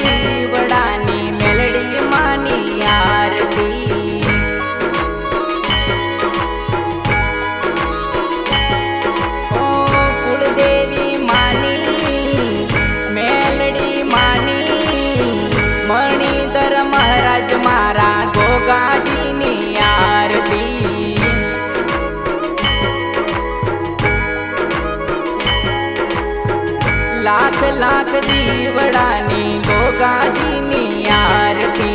yeah. Lakh lakh દીવડાની ગોગાજીની આરતી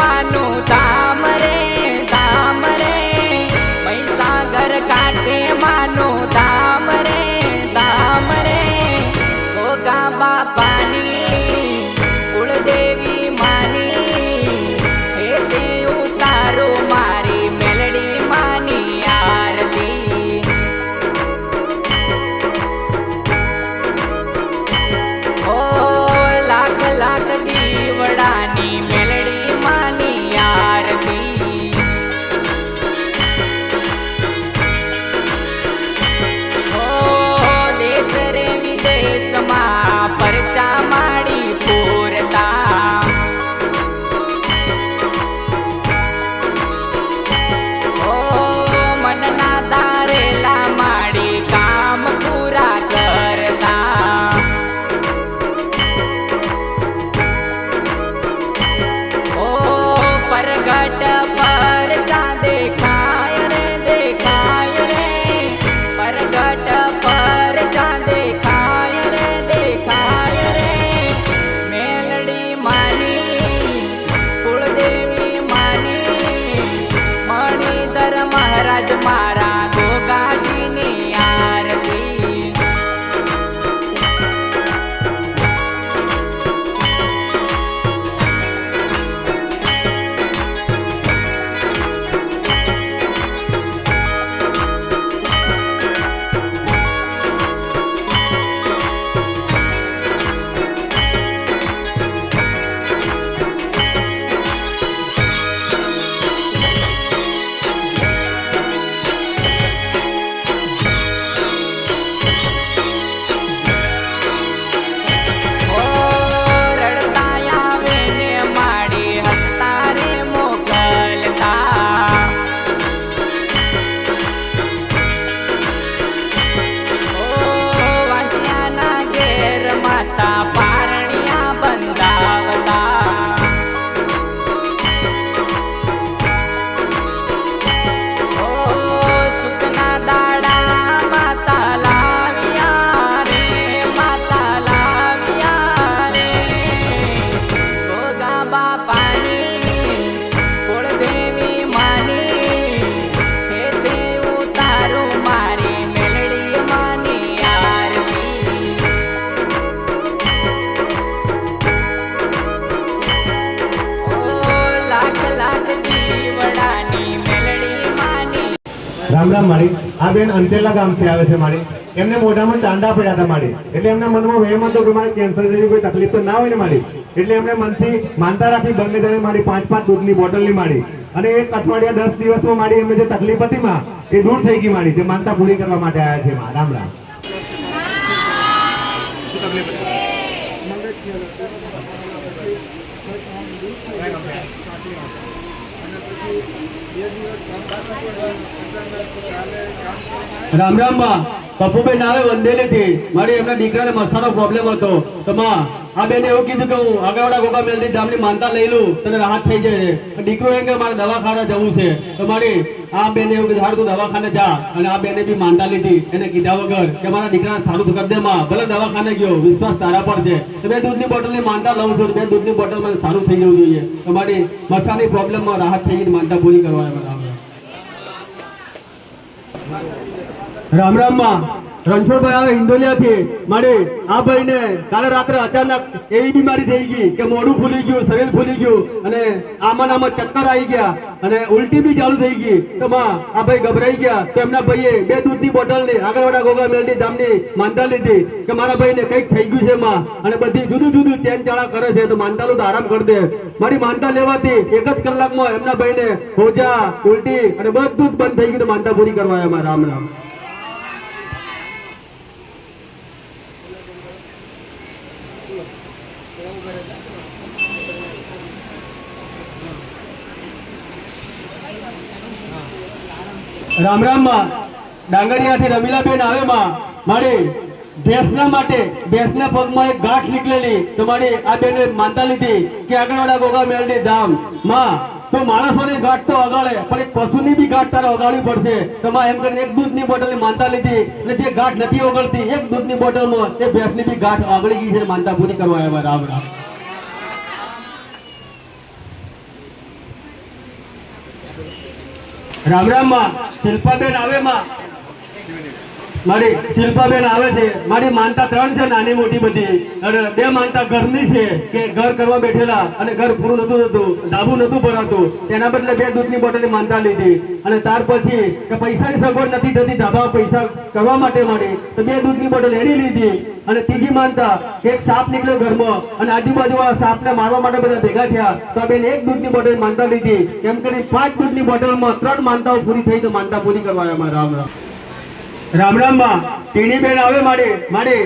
mano. બેન અંતેલા ગામથી આવે છે મારી. એમને મોઢામાં ચાંદા પડ્યા હતા મારી. એટલે એમના મનમાં વહેમ હતો કે મારે કેન્સર જેવી કોઈ તકલીફ તો ના હોય ને મારી. એટલે એમને મનથી માનતા રાખી બંને જણે મારી પાંચ પાંચ દૂધની બોટલની મારી. અને એક અઠવાડિયા દસ દિવસમાં મારી એમને જે તકલીફ હતી માં, એ દૂર થઈ ગઈ મારી, જે માનતા પૂરી કરવા માટે આવ્યા છે માં. રામ રામ. રામ રામમાં. પપ્પુબેન આવે હતી. મારી એમના દીકરાને મસાનો પ્રોબ્લેમ હતો. તો માં, આ બેને એવું કીધું કે હું આગળવાડા ગોગા મેલથી ગામની માનતા લઈ લઉં, તને રાહત થઈ જાય દીકરો એમ કે મારે દવાખાને જવું છે. તો મારી આ બેને એવું કીધું તું દવાખાને જા. અને આ બેને બી માનતા લીધી. એને કીધા વગર કે મારા દીકરાને સારું કરી દે માં. ભલે દવાખાને ગયો, વિશ્વાસ તારા પર છે. તો બે દૂધની બોટલની માનતા લઉં છું. બે દૂધની બોટલ મને સારું થઈ જવું જોઈએ. તો મારી મસાની પ્રોબ્લેમમાં રાહત થઈ ગઈ, માનતા પૂરી કરવા આવ્યા રામ રામ રામ રામમાં. રણછોડભાઈ આવે ઇન્દોલિયાથી. મારે આ ભાઈને કાલે રાત્રે અચાનક એવી બીમારી થઈ ગઈ કે મોઢું ફૂલી ગયું, શરીર ફૂલી ગયું અને આમાં આમાં ચક્કર આવી ગયા અને ઉલટી બી ચાલુ થઈ ગઈ. તો માં, આ ભાઈ ગભરાઈ ગયા. તો એમના ભાઈએ બે દૂધની બોટલની આગળવાડા ગોગા મેલની ધામની માનતા લીધી કે મારા ભાઈને કંઈક થઈ ગયું છે માં. અને બધી જુદું જુદું ચેન ચાળા કરે છે. તો માનતા તો આરામ કરી દે. મારી માનતા લેવાથી એક જ કલાકમાં એમના ભાઈને હોજા, ઉલટી અને બધું જ બંધ થઈ ગયું. તો માનતા પૂરી કરવા આવ્યા રામ રામ. રામ રામમાં ડાંગરિયાથી રમીલાબેન આવેમાં મારી ભેંસના માટે, ભેંસના પગમાં એક ગાંઠ નીકળેલી. તો મારી આ બેને માનતા લીધી કે આગળવાળા ગોગા મેળની ધામ. માં, તો માણસોની ગાંઠ તો અગાડે પણ એક પશુની બી ગાંઠ તારે ઓગાળવી પડશે. તો માં એમ કરીને એક દૂધની બોટલની માનતા લીધી. અને જે ગાંઠ નથી ઓગળતી, એક દૂધની બોટલમાં એ ભેંસની બી ગાંઠ ઓગળી ગઈ છે. માનતા પૂરી કરવા આવ્યા રામ રામ. રામ રામમાં. શિલ્પાબેન આવે માં. મારી શિલ્પાબેન આવે છે. મારી માનતા ત્રણ છે, નાની મોટી બધી. અને બે માનતા ઘરની છે કે ઘર કરવા બેઠેલા અને ઘર પૂરું નતું થતું, ધાબુ નતું ભરાતું. તેના બદલે બે દૂધની બોટલ માનતા લીધી. અને ત્યાર પછી કે પૈસાની સગવડ નથી થતી, ધાબા પૈસા કરવા માટે મળી તો બે દૂધની બોટલ એની લીધી. અને ત્રીજી માનતા એક સાપ નીકળ્યો ઘરમાં. અને આજુબાજુવાળા સાપને મારવા માટે બધા ભેગા થયા. તો બેન એક દૂધની બોટલ માનતા લીધી. એમ કરી પાંચ દૂધની બોટલમાં ત્રણ માનતાઓ પૂરી થઈ તો માનતા પૂરી કરવા રામ રામ. રામ રામમાં આવે મારી મારી.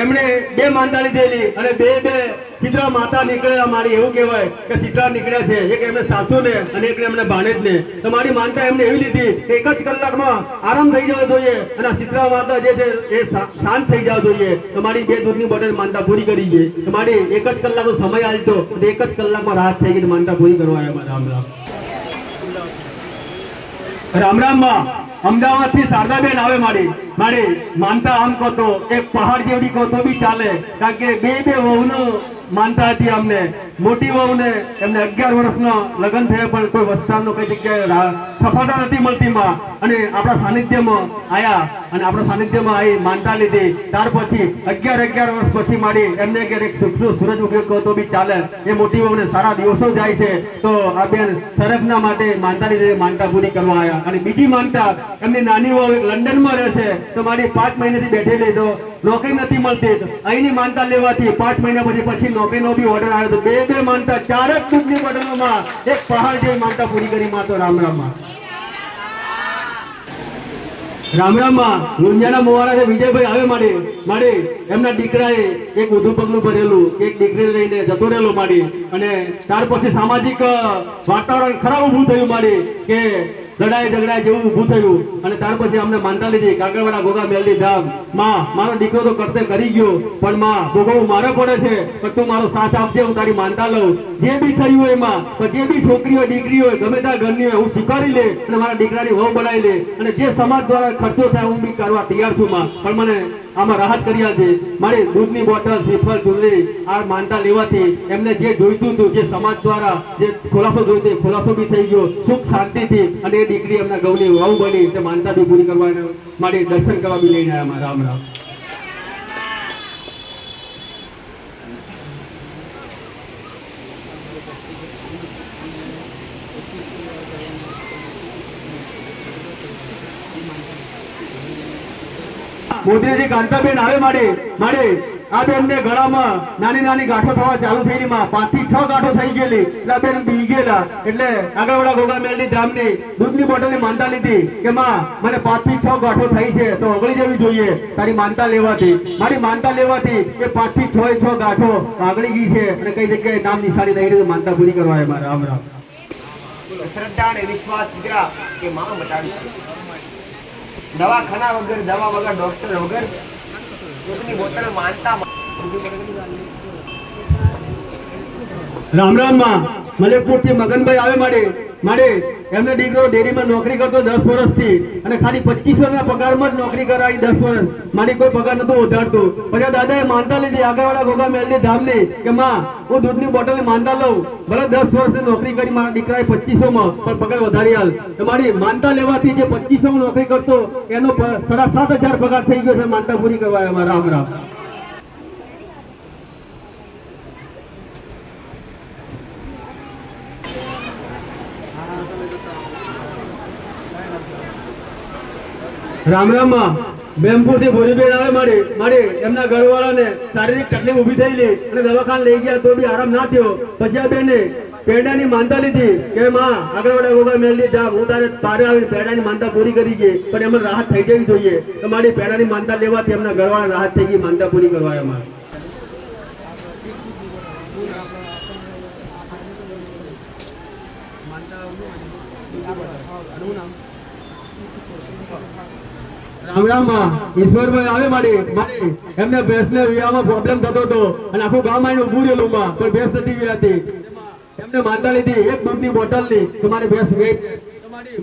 એમણે બે માનતા લીધેલી અને બે બે ચિત્રા માતા નીકળેલા મારી, એવું કહેવાય કે ચિત્રા નીકળ્યા છે. એક એમને સાસુને અને એક એમને ભાણેજને. તો મારી માનતા એમને એવી લીધી એક જ કલાકમાં આરામ થઈ જવો જોઈએ અને ચિત્રા માતા જે છે એ શાંત થઈ જવા જોઈએ. તો મારી બે દૂધની બોટલ માનતા પૂરી કરી છે. તો મારી એક જ કલાકનો સમય આલતો એક જ કલાકમાં રાહત થઈ ગઈ માનતા પૂરી કરવા આવ્યા રામ રામ રામ રામ માં અમદાવાદથી શારદાબેન આવે મારી. મારી માનતા આમ કહો એક પહાડ જેવડી કહો બી ચાલે. કારણ કે બે બે વહુનું માનતા હતી અમને. મોટી વહુને એમને અગિયાર વર્ષનો લગ્ન થયા પણ કોઈ વસ્તારનો કઈ જગ્યાએ સફળતા નથી મળતી માં. અને આપણા સાનિધ્યમાં આયા. અને આપણા સાનિધ્યમાં આવી માનતા લીધી. ત્યાર પછી અગિયાર અગિયાર વર્ષ પછી મારી એમને એક સુખનો સૂરજ ઉગ્યો તો બી ચાલે. એ મોટી વહુને સારા દિવસો જાય છે. તો આ બેન સરફના માટે માનતા લીધે, માનતા પૂરી કરવા આવ્યા. અને બીજી માનતા, એમની નાની વહુ લંડનમાં રહે છે. તો મારી પાંચ મહિનાથી બેઠેલી તો નોકરી નથી મળતી. અહીંની માનતા લેવાથી પાંચ મહિના પછી પછી નોકરીનો બી ઓર્ડર આવ્યો તો બે બે માનતા ચાર જ ચૂંટણી બોટલોમાં એક પહાડ જેવી માનતા પૂરી કરી માં તો રામ રામમાં. રામ રામમાં લુંજાના મોવાડા વિજયભાઈ આવે મારી મારી એમના દીકરાએ એક ઊંધું પગલું ભરેલું. એક દીકરી લઈને જતો રહેલો મારી અને ત્યાર પછી સામાજિક વાતાવરણ ખરાબ ઊભું થયું માડી કે લડાઈ ઝઘડા જેવું ઊભું થયું. અને ત્યાર પછી અમને માનતા લીધી, કાગળવાળા ગોગા મેલડી ધામમાં, મારો દીકરો તો કરતે કરી ગયો, પણ માં, ભોગવવું મારે પડે છે, પણ તું મારો સાથ આપજે, હું તારી માનતા લઉં. જે બી થયું હોય એમાં પણ જે બી છોકરી હોય દીકરી હોય, ગમે ત્યાં ઘરની હોય, હું સ્વીકારી લે અને મારા દીકરાની વહુ બનાવી લે. અને જે સમાજ દ્વારા ખર્ચો થાય, હું બી કરવા તૈયાર છું માં. પણ મને આમાં રાહત કરી આપજે. મારી દૂધની બોટલ, શ્રીફળ ચૂંદડી આ માનતા લેવાથી એમને જે જોઈતું હતું, જે સમાજ દ્વારા જે ખુલાસો જોઈતો ખુલાસો બી થઈ ગયો. સુખ શાંતિથી અને એ દીકરી એમના ગૌની વહુ બની, તે માનતા બી પૂરી કરવા માટે દર્શન કરવા બી લઈને આવ્યા રામ રામ. મોદીજી કાંતાબેન આવે માડી માડી. આ બેનને ગળામાં નાની નાની ગાંઠો થવા ચાલુ થયેલી માં પાંચથી છ ગાંઠો થઈ ગયેલી. એટલે આ બેન બી ગયેલા. એટલે આગળવાળા ગોગા મેલની ધામની દૂધની બોટલની માનતા લીધી કે, માં, મને પાંચથી છ ગાંઠો થઈ છે, તો ઓગળી જવી જોઈએ. તારી માનતા લેવાથી. મારી માનતા લેવાથી એ પાંચથી છ છ ગાંઠો આગળી ગઈ છે. અને કઈ જગ્યાએ નામ નિશાની થઈ રહી માનતા પૂરી કરવા મારા રામ રામ. શ્રદ્ધા અને વિશ્વાસ દીકરા કે માં શકે. દવાખાના વગર, દવા વગર ડોક્ટર વગર માનતા રામ રામમાં મલેકપુરથી મગનભાઈ આવે માડે માડે એમનો દીકરો ડેરીમાં નોકરી કરતો દસ વર્ષથી અને ખાલી પચીસો ના પગારમાં જ નોકરી કરાવી દસ વર્ષ. મારી કોઈ પગાર નતો વધારતું પછી દાદાએ માનતા લીધી, આગળવાળા ગોગા મેલની ધામની કે માં, હું દૂધની બોટલ માનતા લઉં. ભલે દસ વર્ષની નોકરી કરી મારા દીકરાએ પચીસો માં પણ પગાર વધારી હાલ તો મારી માનતા લેવાથી જે પચીસો નોકરી કરતો, એનો સાડા સાત હજાર પગાર થઈ ગયો છે માનતા પૂરી કરવા રામ રામ. રામ રામમાં બેમપુરથી ભોજબેન આવે મળે મળે એમના ઘરવાળાને શારીરિક તકલીફ ઊભી થયેલી અને દવાખાને લઈ ગયા તો બી આરામ ના થયો. પછી આ બેને પેડાની માનતા લીધી કે માં આગળ વડે ગોગા મેલની જા હું તારે તારે આવીને પેડાની માનતા પૂરી કરી ગઈ પણ એમને રાહત થઈ જવી જોઈએ. તો મારી પેડાની માનતા લેવાથી એમના ઘરવાળા રાહત થઈ ગઈ માનતા પૂરી કરવા એમાં. રામ રામમાં ઈશ્વરભાઈ આવે મારી એમને ભેંસને અને આખું ગામમાં પણ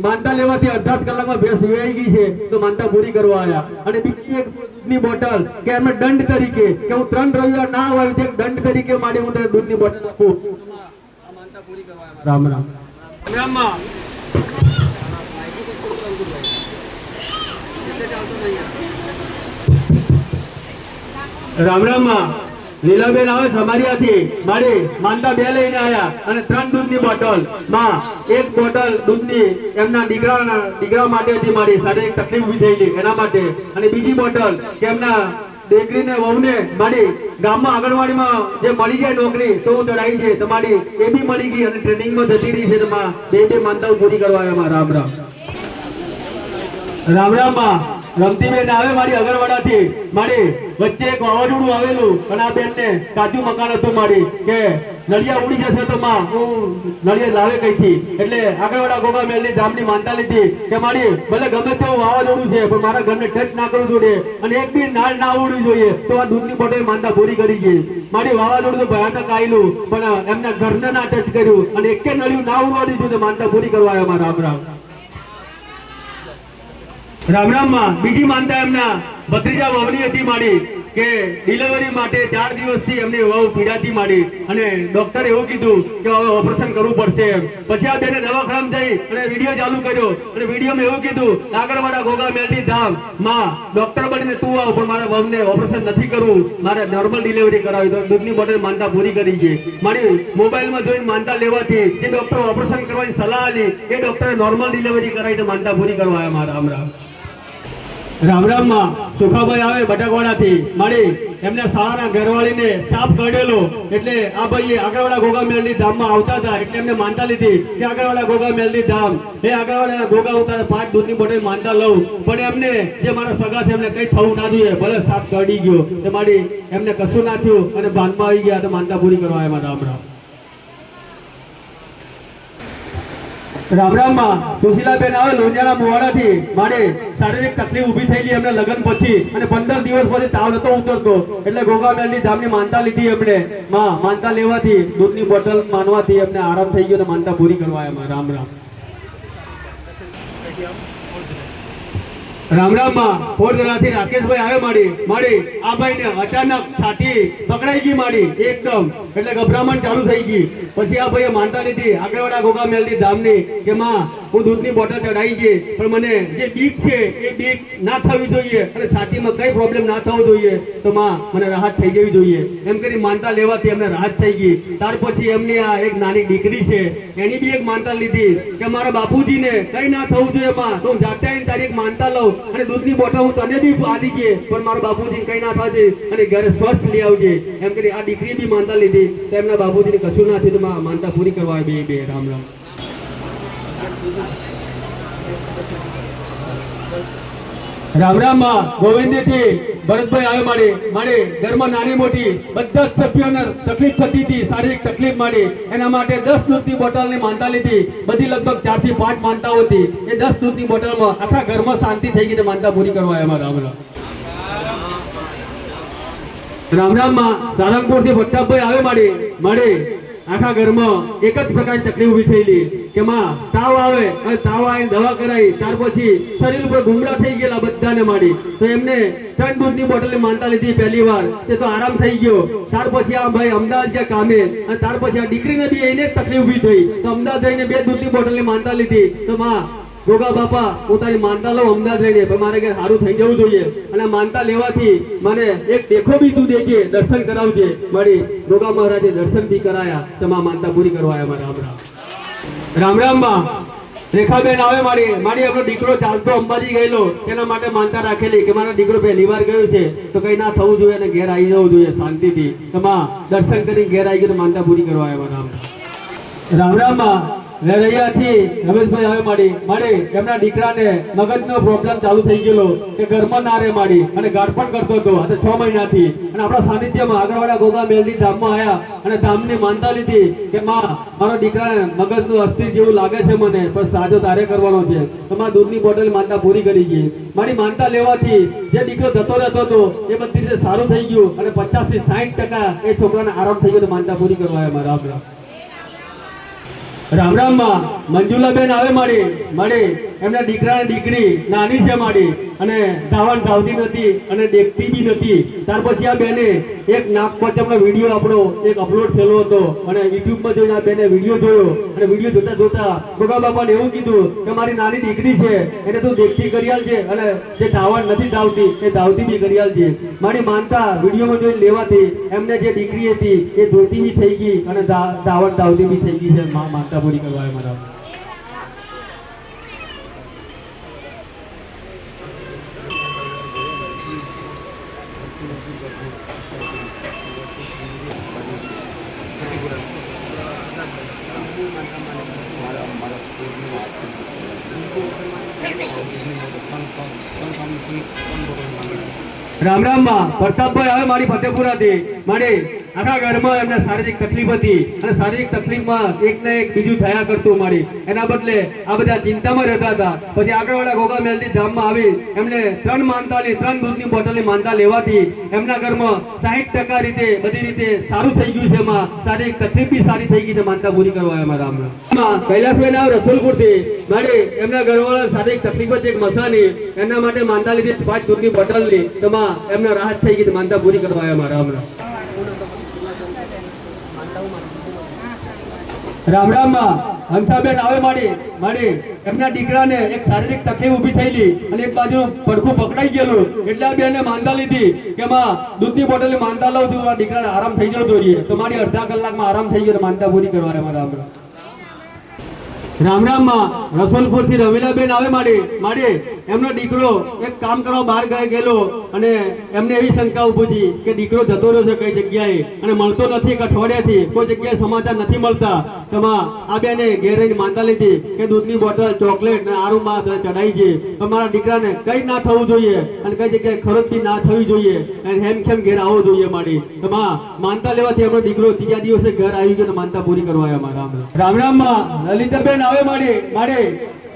માનતા લેવાથી અડધા કલાકમાં ભેંસ વેચાઈ ગઈ છે. તો માનતા પૂરી કરવા આવ્યા. અને બીજી એક દૂધની બોટલ કે એમને દંડ તરીકે, કે હું ત્રણ રવિવાર ના હોય એક દંડ તરીકે મારી હું તને દૂધની બોટલ આપું. રામ રામ રામ રામમાં. લીલાબેન આવે સમારિયાથી મારી માનતા બે લઈને આવ્યા અને ત્રણ દૂધની બોટલ. માં, એક બોટલ દૂધની એમના દીકરાના, દીકરા માટે હતી મારી. શારીરિક તકલીફ ઊભી થયેલી એના માટે. અને બીજી બોટલ કે એમના દીકરીને, વહુને મારી ગામમાં આંગણવાડીમાં જે મળી જાય નોકરી, તો હું ચડાવી છે તમારી એ બી મળી ગઈ અને ટ્રેનિંગમાં જતી રહી છે તો બે બે માનતાઓ પૂરી કરવા આવ્યા રામ રામ. રામ રામમાં. વાવાઝોડું ભલે ગમે તેવું વાવાઝોડું છે, પણ મારા ઘરને ટચ ના કરવું જોઈએ અને એક બી નાળ ના ઉડવી જોઈએ, તો આ દૂધની બોટલ માનતા પૂરી કરી ગઈ. મારી વાવાઝોડું તો ભયાનક આવેલું પણ એમના ઘરને ના ટચ કર્યું અને એકે નળિયું ના ઉડવા દીધું માનતા પૂરી કરવા આવ્યા મારા રામ રામ રામ રામ બીજી માનતા એમના ભત્રીજા વહુની હતી મારી કે ડિલિવરી માટે ચાર દિવસથી એમની વહુ પીડાતી મારી અને ડોક્ટરે એવું કીધું કે હવે ઓપરેશન કરવું પડશે એમ. પછી આ બેને દવાખાનામાં જઈ અને વીડિયો ચાલુ કર્યો. અને વિડીયોમાં એવું કીધું આગળવાળા ગોગા મેલની ધામ. માં, ડોક્ટર બનીને તું આવ, પણ મારા વહુને ઓપરેશન નથી કરવું. મારે નોર્મલ ડિલિવરી કરાવી તો દૂધની બોટલ માનતા પૂરી કરી છે. મારી મોબાઈલમાં જોઈને માનતા લેવાથી જે ડોક્ટર ઓપરેશન કરવાની સલાહ આપી, એ ડોક્ટરે નોર્મલ ડિલિવરી કરાવી તો માનતા પૂરી કરવા મારા રામ. રામ રામ રામમાં સુખાભાઈ આવે બટાકવાડાથી મળી એમને શાળાના ઘરવાળીને સાપ કાઢેલો. એટલે આ ભાઈએ આગળવાળા ગોગા મેલની ધામમાં આવતા હતા. એટલે એમને માનતા લીધી કે આગળવાળા ગોગા મેલની ધામ. એ આગળવાળા ગોગા ઉતારે પાંચ દૂધની બોટલ માનતા લઉં. પણ એમને જે મારા સગા છે, એમને કંઈ થવું ના જોઈએ. ભલે સાપ કાઢી ગયો. તો મારી એમને કશું ના થયું અને ભાનમાં આવી ગયા તો માનતા પૂરી કરવા આવ્યા રામ રામ રામમાં સુશીલાબેન આવે લોહિયાના મોવાડાથી મારે શારીરિક તકલીફ ઊભી થયેલી એમને લગ્ન પછી અને પંદર દિવસ પછી તાવ નતો ઉતરતો. એટલે ગોગાબેનની ધામની માનતા લીધી એમણે. માં, માનતા લેવાથી દૂધની બોટલ માનવાથી એમને આરામ થઈ ગયો અને માનતા પૂરી કરવા એમાં રામ રામ. રામ રામમાં ફોરદરાથી રાકેશભાઈ આવે માડી માડી, આ ભાઈને અચાનક છાતી પકડાઈ ગઈ માડી, એકદમ. એટલે ગભરામણ ચાલુ થઈ ગઈ. પછી આ ભાઈએ માનતા લીધી આગળવાડા ગોગા મેલની ધામની, કે માં હું દૂધની બોટલ ચડાવી છે પણ મને જે બીક છે, એ બીક ના થવી જોઈએ. અને છાતીમાં કઈ પ્રોબ્લેમ ના થવો જોઈએ, તો માં, મને રાહત થઈ જવી જોઈએ. એમ કરી માનતા લેવાથી એમને રાહત થઈ ગઈ. ત્યાર પછી એમની આ એક નાની દીકરી છે, એની બી એક માનતા લીધી કે મારા બાપુજીને કઈ ના થવું જોઈએ માં. તો હું જાતે આવીને તારી એક માનતા લઉં અને દૂધની બોટલ હું તને બી આલી ગઈ પણ મારા બાપુજીને કઈ ના થશે અને ઘરે સ્વસ્થ લઈ આવજે. એમ કરી આ દીકરી બી માનતા લીધી. તો એમના બાપુજીને કશું ના થયું તો માનતા પૂરી કરવા બે બે, રામ રામ. રામ રામમાં ગોવિંદથી ભરતભાઈ આવે માડી મારે ઘરમાં નાની મોટી, બધા સભ્યોને તકલીફ થતી હતી, શારીરિક તકલીફ માડી એના માટે દસ દૂધની બોટલની માનતા લીધી. બધી લગભગ ચારથી પાંચ માનતાઓ હતી. એ દસ દૂધની બોટલમાં આખા ઘરમાં શાંતિ થઈ ગઈ માનતા પૂરી કરવા આવ્યા રામ રામ રામ રામમાં સારંગપુરથી ભટ્ટાભાઈ આવે માડી માડી આખા ઘરમાં એક જ પ્રકારની તકલીફ ઊભી થયેલી કે માં, તાવ આવે અને તાવ આવીને દવા કરાવી, ત્યાર પછી શરીર ઉપર ગુમડા થઈ ગયેલા બધાને માડી તો એમને ત્રણ દૂધની બોટલ માનતા લીધી પહેલી વાર. તે તો આરામ થઈ ગયો. ત્યાર પછી આ ભાઈ અમદાવાદ ગયા કામે અને ત્યાર પછી આ દીકરીને બી એને તકલીફ ઊભી થઈ. તો અમદાવાદ જઈને બે દૂધની બોટલની માનતા લીધી. તો માં ગોગા બાપા પોતાની માનતા લઉં, અમદાવાદ રહીને પણ મારે ઘેર સારું થઈ જવું જોઈએ. અને માનતા લેવાથી મને એક દેખો બી તું દેખીએ દર્શન કરાવજે. મારી ગોગા મહારાજે દર્શન બી કરાયા. તમા માનતા પૂરી કરવા મારા રામ રામ. રામ રેખાબેન આવે મારી. મારી આપણો દીકરો ચાલતો અંબાજી ગયેલો. તેના માટે માનતા રાખેલી કે મારો દીકરો પહેલી વાર ગયો છે. તો કઈ ના થવું જોઈએ અને ઘેર આવી જવું જોઈએ શાંતિથી. તમા દર્શન કરી ઘેર આવી ગયો માનતા પૂરી કરવા આવ્યા રામ રામ. રામ રામ વેરૈયાથી રમેશભાઈ હવે માડી. માડી એમના દીકરાને મગજનો પ્રોબ્લેમ ચાલુ થઈ ગયેલો કે ઘરમાં ના રે માડી. અને ગાઢપણ કરતો હતો તો છ મહિનાથી. અને આપણા સાનિધ્યમાં આગળવાળા ગોગા મેલની ધામમાં આવ્યા અને ધામની માનતા લીધી કે, માં, મારો દીકરાને મગજનું અસ્થિર જેવું લાગે છે મને, પણ સાજો તારે કરવાનો છે. તો માં દૂધની બોટલ માનતા પૂરી કરી ગઈ. મારી માનતા લેવાથી જે દીકરો જતો રહેતો હતો, એ બધી રીતે સારું થઈ ગયું અને પચાસથી સાઠ ટકા એ છોકરાને આરામ થઈ ગયો માનતા પૂરી કરવા મારા આપણા રામ રામમાં મંજુલાબેન આવે મારી માડી એમના દીકરા દીકરી નાની છે માડી અને ધાવણ ધાવતી નથી અને દેખતી બી નથી. ત્યાર પછી આ બેને એક નાગ પંચમનો વીડિયો આપણો એક અપલોડ થયેલો હતો. અને યુટ્યુબમાં જોઈને આ બેને વીડિયો જોયો. અને વીડિયો જોતા જોતા ગોગા બાપાને એવું કીધું કે મારી નાની દીકરી છે, એને તું દેખતી કરી આલજે. અને જે ધાવણ નથી ધાવતી, એ ધાવતી બી કરી આલજે. મારી માનતા વિડીયોમાં જોઈને લેવાથી એમને જે દીકરી હતી, એ ધોતી બી થઈ ગઈ અને ધાવણ ધાવતી બી થઈ ગઈ છે. માનતા પૂરી કરવા મારા. રામ રામમાં પ્રતાપભાઈ આવે મારી ફતેપુરાથી. મારી આખા ઘરમાં એમને શારીરિક તકલીફ હતી અને શારીરિક તકલીફમાં એક ને એક બીજું થયા કરતું મારી એના બદલે આ બધા ચિંતામાં રહેતા હતા. પછી આગળવાળા ગોગા મેલડી ધામમાં આવી એમને ત્રણ માનતાની, ત્રણ દૂધની બોટલની માનતા લેવાથી એમના ઘરમાં સાહીઠ ટકા રીતે બધી રીતે સારું થઈ ગયું છે એમાં. શારીરિક તકલીફ બી સારી થઈ ગઈ છે માનતા પૂરી કરવા અમારા મારા હમણાં કૈલાસભાઈ આવે રસુલપુરથી. મારી એમના ઘરવાળા શારીરિક તકલીફ હતી એક મસાની. એના માટે માનતા લીધી પાંચ દૂધની બોટલની. તો માં એમને રાહત થઈ ગઈ માનતા પૂરી કરવા અમારા મારા હમણાં રામ હંસાબેન આવે માડી માડી, એમના દીકરાને એક શારીરિક તકલીફ ઊભી થયેલી અને એક બાજુ પડખું પકડાઈ ગયેલું. એટલે બેને માનતા લીધી કે માં દૂધની બોટલ માનતા લઉં છું દીકરાને આરામ થઈ જવો જોઈએ. તો મારી અડધા કલાકમાં આરામ થઈ ગયો માનતા પૂરી કરવા મારા હમણાં રામ રામમાં રસોલપુર રમીલાબેન આવે માડી માડી, એમનો દીકરો એક કામ કરવા બહાર ગયા ગયેલો અને એમને એવી શંકા ઊભી કે દીકરો જતો રહ્યો છે કઈ જગ્યાએ અને મળતો નથી એક અઠવાડિયાથી, કોઈ જગ્યાએ સમાચાર નથી મળતા. તેમાં આ બેને ઘેર રહીને માનતા લીધી કે દૂધની બોટલ, ચોકલેટ અને આરું માસ ચડાવી છે. તો મારા દીકરાને કઈ ના થવું જોઈએ અને કઈ જગ્યાએ ખરોચી ના થવી જોઈએ અને હેમ ખેમ ઘેર આવવો જોઈએ માડી. તો માં માનતા લેવાથી એમનો દીકરો ત્રીજા દિવસે ઘર આવી ગયો માનતા પૂરી કરવા આવ્યા રામ રામમાં લલિતાબેન આવે માડી માડી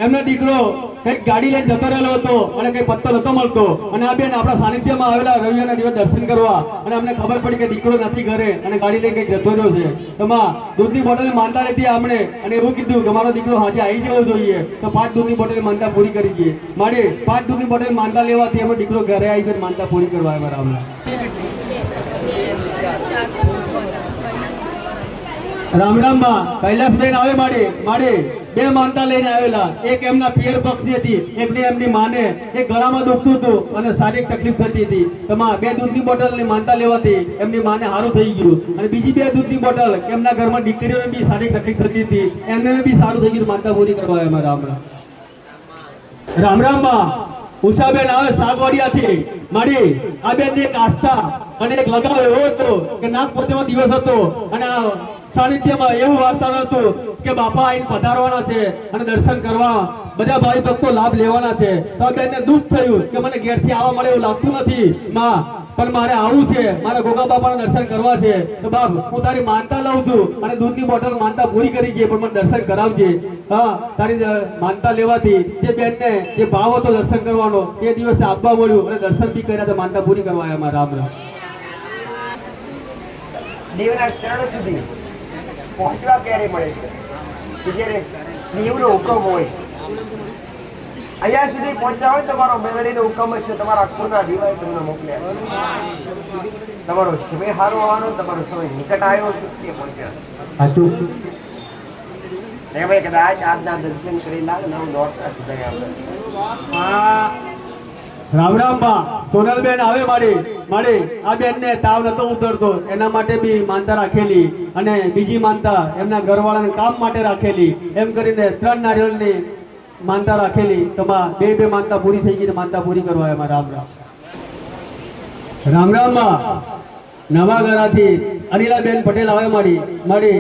એમનો દીકરો કંઈક ગાડી લઈને જતો રહેલો હતો અને કઈ પત્તો નતો મળતો. અને આ બેન આપણા સાનિધ્યમાં આવેલા રવિવારના દિવસ દર્શન કરવા. અને અમને ખબર પડી કે દીકરો નથી ઘરે અને ગાડી લઈને કંઈક જતો રહ્યો છે. એમાં દૂધની બોટલ માનતા લીધી આપણે અને એવું કીધું કે મારો દીકરો હાજર આવી જવો જોઈએ. તો પાંચ દૂધની બોટલ માનતા પૂરી કરી દઈએ. મારે, પાંચ દૂધની બોટલ માનતા લેવાથી એમનો દીકરો ઘરે આવી ગયો માનતા પૂરી કરવા આવ્યા રામ કૈલાસબેન આવે માડે માડે, બે માનતા લઈને આવેલા. એક એમના પિયર પક્ષી હતી, એકને એમની માને એ ગળામાં દુખતું હતું અને શારીરિક તકલીફ થતી હતી. તેમાં બે દૂધની બોટલની માનતા લેવાથી એમની માને સારું થઈ ગયું. અને બીજી બે દૂધની બોટલ, એમના ઘરમાં દીકરીઓને બી શારીરિક તકલીફ થતી હતી. એમને બી સારું થઈ ગયું માનતા પૂરી કરવા આવ્યા રામ રામ. રામ રામમાં ઉષાબેન આવે સાગવાડિયાથી. મારી આ બેન એક આસ્થા અને એક લગાવ એવો હતો કે નાગ દિવસ હતો. અને સાનિધ્યમાં એવું વાર્તાવરણ હતું કે બાપા આઈને પધારવાના છે અને દર્શન કરવા. બધા ભાઈ ભક્તો લાભ લેવાના છે. તો બેનને દુઃખ થયું કે મને ઘેરથી આવવા મળે એવું લાગતું નથી. માં, પણ મારે આવું છે. મારે ગોગા બાપાના દર્શન કરવા છે. તો બાપ, હું તારી માનતા લઉં છું અને દૂધની બોટલ માનતા પૂરી કરી છે, પણ મને દર્શન કરાવજે. હા, તારી માનતા લેવાથી તે બેનને જે ભાવ હતો દર્શન કરવાનો, તે દિવસે આપવા મળ્યું અને દર્શન બી કર્યા તો માનતા પૂરી કરવા આવ્યા રામ રામ. દેવના ચરણ સુધી. પહોંચવા ક્યારે મળે છે? કે જ્યારે દેવનો હુકમ હોય. અહીંયા સુધી પહોંચ્યા હોય તમારો મેળવીનો હુકમ હશે. તમારા ખૂના દીવાએ તમને મોકલ્યા તમારો સમય સારો આવવાનો તમારો સમય નિકટ આવ્યો છે તે પહોંચ્યા કદાચ આજના દર્શન કરી લાગ નવ હું દોડતા સુધી આવ્યો. રામ રામ બા. સોનલબેન આવે મારી. મારી, આ બેનને તાવ નતો ઉતરતો. એના માટે બી માનતા રાખેલી અને બીજી માનતા એમના ઘરવાળાને કામ માટે રાખેલી. એમ કરીને ત્રણ નારિયેળની માનતા રાખેલી. તમા બે બે માનતા પૂરી થઈ ગઈ માનતા પૂરી કરવા એમાં રામ રામ. રામ રામમાં નવા ઘરાથી અનિલાબેન પટેલ આવે મારી. મારી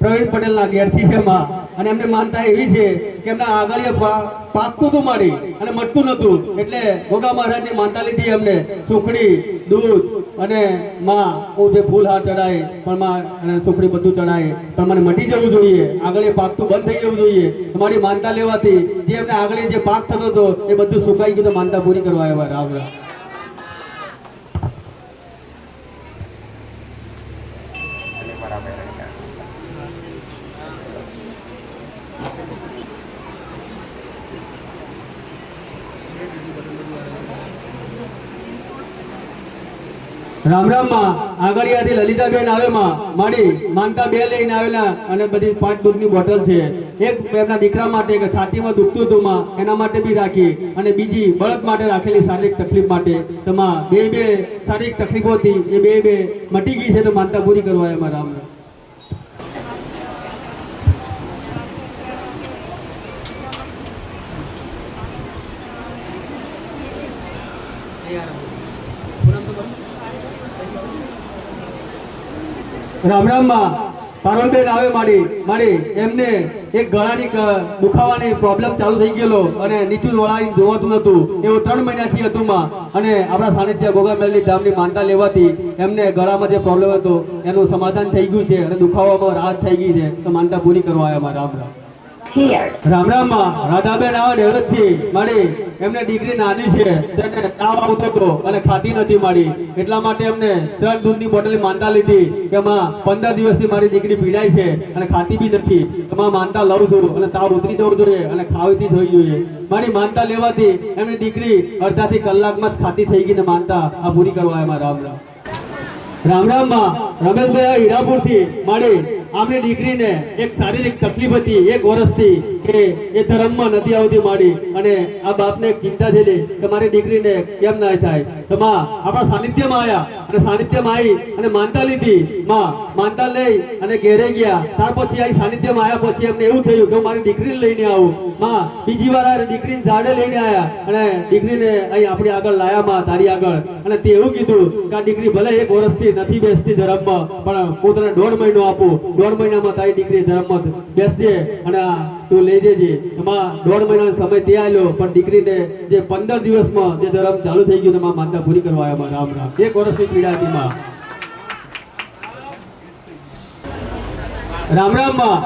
પ્રવીણ પટેલના ઘેરથી છે માં અને એમને માનતા એવી છે કે એમના પાકતું હતું મારી અને મટતું નતું એટલે ગોગા મહારાજની માનતા લીધી એમને. સુખડી, દૂધ અને માં હું જે ફૂલ હાર ચડાય, પણ માં અને સુખડી બધું ચડાય. પણ મને મટી જવું જોઈએ. આગળ એ પાકતું બંધ થઈ જવું જોઈએ. મારી માનતા લેવાથી જે એમને આગળ જે પાક થતો હતો, એ બધું સુકાઈ ગયું તો માનતા પૂરી કરવા આવ્યા રામ. રામ રામમાં આગળિયાથી લલિતાબેન આવે માં માડી માનતા બે લઈને આવેલા અને બધી પાંચ દૂધની બોટલ છે. એક એમના દીકરા માટે કે છાતીમાં દુખતું હતું એના માટે બી રાખી અને બીજી બળદ માટે રાખેલી શારીરિક તકલીફ માટે. તો બે બે શારીરિક તકલીફો હતી એ બે બે મટી ગઈ છે તો માનતા પૂરી કરવા એમાં રામ. રામ રામ રામમાં પાર્વલબેન આવે માડી માડી, એમને એક ગળાની દુખાવાની પ્રોબ્લેમ ચાલુ થઈ ગયેલો અને નીચું વળાવીને જોવાતું નતું. એવું ત્રણ મહિનાથી હતું માં અને આપણા સાનિધ્ય ગોગામેલની ધામની માનતા લેવાથી એમને ગળામાં જે પ્રોબ્લેમ હતો, એનું સમાધાન થઈ ગયું છે અને દુખાવામાં રાહત થઈ ગઈ છે. તો માનતા પૂરી કરવા આવ્યા રામ રામ રામ રાધાબેન આવે ડેવલપથી માડી એમને ડિગ્રી નાની છે તેને તાવ આવતો હતો અને ખાતી નથી મારી. એટલા માટે એમને ત્રણ દૂધની બોટલ માનતા લીધી કે માં, પંદર દિવસથી મારી દીકરી પીડાય છે અને ખાતી બી નથી. એમાં માનતા લઉં છું અને તાવ ઉતરી જવું જોઈએ અને ખાવીથી થઈ જોઈએ. મારી માનતા લેવાથી એમની દીકરી અડધાથી કલાકમાં જ ખાતી થઈ ગઈ ને માનતા આ પૂરી કરવા એમાં રામ રામ. રામ રામમાં રમેશભાઈ હીરાપુરથી માડી આમની દીકરીને એક શારીરિક તકલીફ હતી, એક વર્ષથી કે એ ધર્મમાં નથી આવતી માડી અને આ બાપને એક ચિંતા થયેલી કે મારી દીકરીને કેમ ના થાય. તો માં, આપણા સાનિધ્યમાં આવ્યા અને સાનિધ્યમાં આવી અને માનતા લીધી. માં, માનતા લઈ અને ઘેરે ગયા. ત્યાર પછી આવી સાનિધ્યમાં આવ્યા પછી એમને એવું થયું કે હું મારી દીકરીને લઈને આવું. માં, બીજી વાર આ દીકરીને ઝાડે લઈને આવ્યા અને દીકરીને અહીં આપણી આગળ લાયા માં તારી આગળ. અને તે એવું કીધું કે આ દીકરી ભલે એક વર્ષથી નથી બેસતી ધર્મમાં, પણ હું તને દોઢ મહિનો આપું. દોઢ મહિનામાં તારી દીકરી ધર્મમાં બેસજે. અને તું લઈ જજે. એમાં દોઢ મહિનાનો સમય તે આવ્યો પણ દીકરીને જે પંદર દિવસમાં જે ધર્મ ચાલુ થઈ ગયું, એમાં માનતા પૂરી કરવા આવ્યા રામ રામ એક વર્ષની પીડા હતી રામ રામ, માં.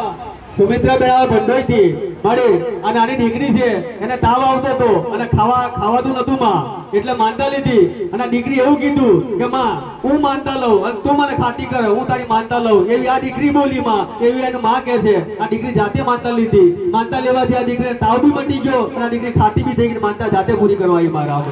સુમિત્રા બેન આવે ભંડોઈથી મારી આ નાની દીકરી છે. એને તાવ આવતો હતો અને ખાવા ખાવાતું નતું માં. એટલે માનતા લીધી અને દીકરી એવું કીધું કે, માં, હું માનતા લઉં અને તું મને ખાતી કર, હું તારી માનતા લઉં. એવી આ દીકરી બોલી માં, એવી એનું માં કહે છે. આ દીકરી જાતે માનતા લીધી. માનતા લેવાથી આ દીકરીને તાવ બી મટી ગયો અને આ દીકરી ખાતી બી થઈ ગઈ માનતા જાતે પૂરી કરવા આવી મારા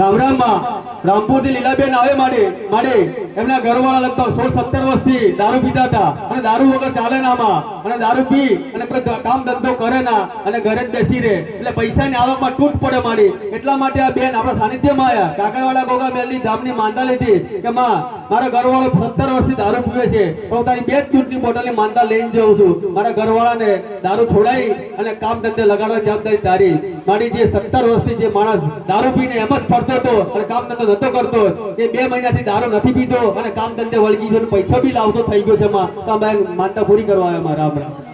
રામ રામ. રામ રામમાં રામપુરથી લીલાબેન આવે માડે માડે. એમના ઘરવાળા લગતા સોળ સત્તર વર્ષથી દારૂ પીતા હતા. અને દારૂ વગર ચાલે નામાં અને દારૂ પી અને કામ ધંધો કરે ના. અને ઘરે જ બેસી રહે. એટલે પૈસાની આવકમાં તૂટ પડે માડી. એટલા માટે આ બેન આપણા સાનિધ્યમાં આવ્યા કાકરવાડા ગોગા મેલની ધામની માનતા લીધી કે, માં મારા ઘરવાળો સત્તર વર્ષથી દારૂ પીવે છે. પણ તારી બે જ દૂધની બોટલ માનતા લઈને જઉં છું. મારા ઘરવાળાને દારૂ છોડાઈ અને કામ ધંધે લગાડવાની જવાબદારી તારી. મારી જે સત્તર વર્ષથી જે માણસ દારૂ પીને એમ જ ફરતો હતો અને કામ ધંધો નતો કરતો, એ બે મહિનાથી દારૂ નથી પીતો અને કામ ધંધે વળગી ગયો પૈસા બી લાવતો થઈ ગયો છે માનતા પૂરી કરવા આવ્યા મારા રામ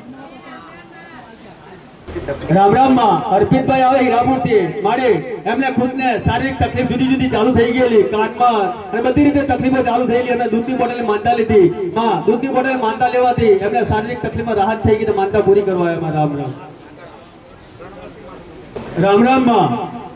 રામ રામમાં અર્પિતભાઈ આવે હીરામૂર્તિ. માડે એમને ખુદને શારીરિક તકલીફ જુદી જુદી ચાલુ થઈ ગયેલી. કાનમાં અને બધી રીતે તકલીફો ચાલુ થયેલી અને દૂધની બોટલ માનતા લીધી. હા, દૂધની બોટલ માનતા લેવાથી એમને શારીરિક તકલીફમાં રાહત થઈ ગઈ માનતા પૂરી કરવા એમાં રામ રામ. રામ રામમાં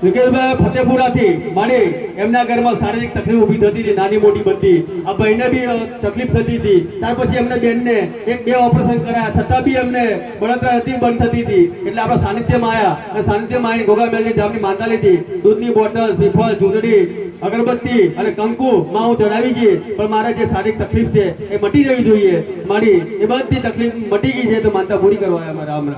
વિકેશભાઈ ફતેપુરાથી માડી એમના ઘરમાં શારીરિક તકલીફ ઊભી થતી હતી, નાની મોટી બધી આ ભાઈને બી તકલીફ થતી હતી. ત્યાર પછી એમને બેનને એક બે ઓપરેશન કરાયા. છતાં બી એમને બળતરા હતી બંધ થતી હતી. એટલે આપણા સાનિધ્યમાં આવ્યા અને સાનિધ્યમાં આવીને ગોગા મેલની જામની માનતા લીધી દૂધની બોટલ, શ્રીફળ ચૂંદડી અગરબત્તી અને કંકુ માં હું ચડાવી ગઈ. પણ મારે જે શારીરિક તકલીફ છે એ મટી જવી જોઈએ. મારી એ બધી તકલીફ મટી ગઈ છે તો માનતા પૂરી કરવા મારા રામ